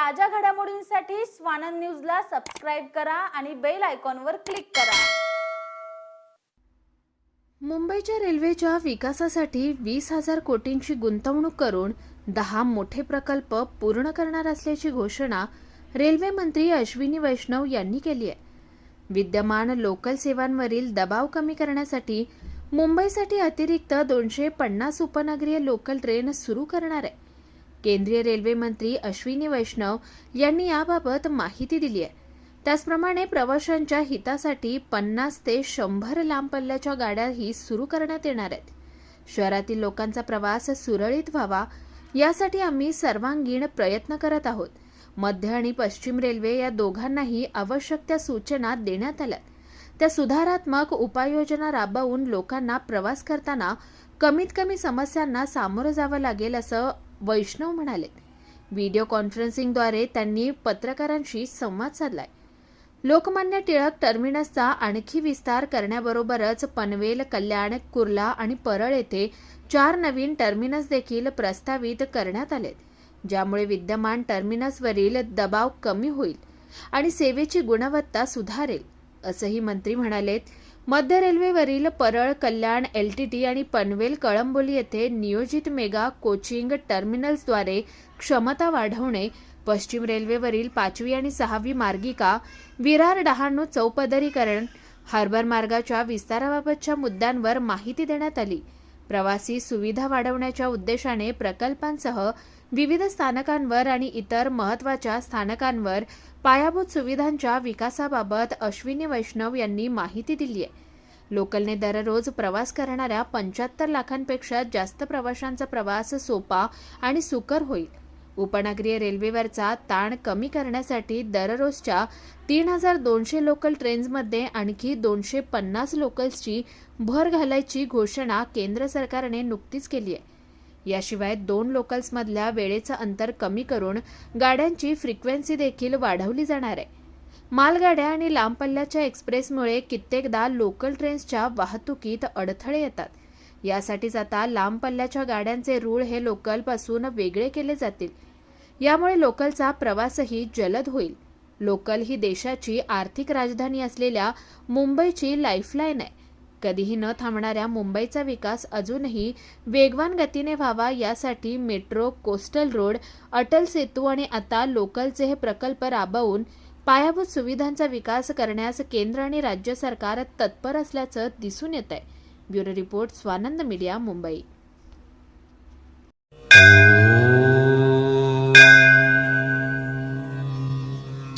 ताज्या घडामोडींसाठी स्वानंद न्यूजला सबस्क्राईब करा आणि बेल आयकॉनवर क्लिक करा. मुंबईच्या रेल्वेच्या विकासासाठी वीस हजार कोटींची गुंतवणूक करून दहा मोठे प्रकल्प पूर्ण करणार असल्याची घोषणा रेल्वे मंत्री अश्विनी वैष्णव यांनी केली आहे. विद्यमान लोकल सेवांवरील दबाव कमी करण्यासाठी मुंबईसाठी अतिरिक्त दोनशे पन्नास उपनगरीय लोकल ट्रेन सुरू करणार आहे. केंद्रीय रेल्वे मंत्री अश्विनी वैष्णव यांनी याबाबत माहिती दिली आहे. त्याचप्रमाणे प्रवाशांच्या हितासाठी पन्नास ते शंभर लांब पल्ल्याच्या गाड्याही सुरू करण्यात येणार आहेत. शहरातील लोकांचा प्रवास सुरळीत व्हावा यासाठी आम्ही सर्वांगीण प्रयत्न करत आहोत. मध्य आणि पश्चिम रेल्वे या दोघांनाही आवश्यक त्या सूचना देण्यात आल्या त्या सुधारात्मक उपाययोजना राबवून लोकांना प्रवास करताना कमीत कमी समस्यांना सामोरं जावं लागेल असं वैष्णव म्हणाले. व्हिडिओ कॉन्फरन्सिंगद्वारे त्यांनी पत्रकारांशी संवाद साधलाय. लोकमान्य टिळक टर्मिनसचा आणखी विस्तार करण्याबरोबरच पनवेल कल्याण कुर्ला आणि परळ येथे चार नवीन टर्मिनस देखील प्रस्तावित करण्यात आले ज्यामुळे विद्यमान टर्मिनसवरील दबाव कमी होईल आणि सेवेची गुणवत्ता सुधारेल असंही मंत्री म्हणालेत. मध्य रेल्वेवरील Parel Kalyan L T T आणि पनवेल कळंबोली येथे नियोजित मेगा कोचिंग टर्मिनल्सद्वारे क्षमता वाढवणे पश्चिम रेल्वेवरील पाचवी आणि सहावी मार्गिका विरार डहाणू चौपदरीकरण हार्बर मार्गाच्या विस्ताराबाबतच्या मुद्द्यांवर माहिती देण्यात आली. प्रवासी सुविधा वाढवण्याच्या उद्देशाने प्रकल्पांसह विविध स्थानकांवर आणि इतर महत्त्वाच्या स्थानकांवर पायाभूत सुविधांच्या विकासाबाबत अश्विनी वैष्णव यांनी माहिती दिली आहे लोकलने दररोज प्रवास करणाऱ्या पंच्याहत्तर लाखांपेक्षा जास्त प्रवाशांचा प्रवास सोपा आणि सुकर होईल. उपनगरीय रेल्वेवरचा ताण कमी करण्यासाठी दररोजच्या तीन हजार दोनशे लोकल ट्रेन्समध्ये आणखी दोनशे पन्नास लोकल्सची भर घालायची घोषणा केंद्र सरकारने नुकतीच केली आहे. याशिवाय दोन लोकल्समधल्या वेळेचं अंतर कमी करून गाड्यांची फ्रिक्वेन्सी देखील वाढवली जाणार आहे. मालगाड्या आणि लांब पल्ल्याच्या एक्सप्रेसमुळे कित्येकदा लोकल ट्रेन्सच्या वाहतुकीत अडथळे येतात. यासाठीच आता लांब पल्ल्याच्या गाड्यांचे रूळ हे लोकलपासून वेगळे केले जातील. यामुळे लोकलचा प्रवासही जलद होईल. लोकल ही देशाची आर्थिक राजधानी असलेल्या मुंबईची लाईफलाईन आहे. कधीही न थांबणाऱ्या मुंबईचा विकास अजूनही वेगवान गतीने व्हावा यासाठी metro coastal road Atal Setu आणि आता लोकलचे हे प्रकल्प राबवून पायाभूत सुविधांचा विकास करण्यास केंद्र आणि राज्य सरकार तत्पर असल्याचं दिसून येत आहे bureau report Swanand media Mumbai.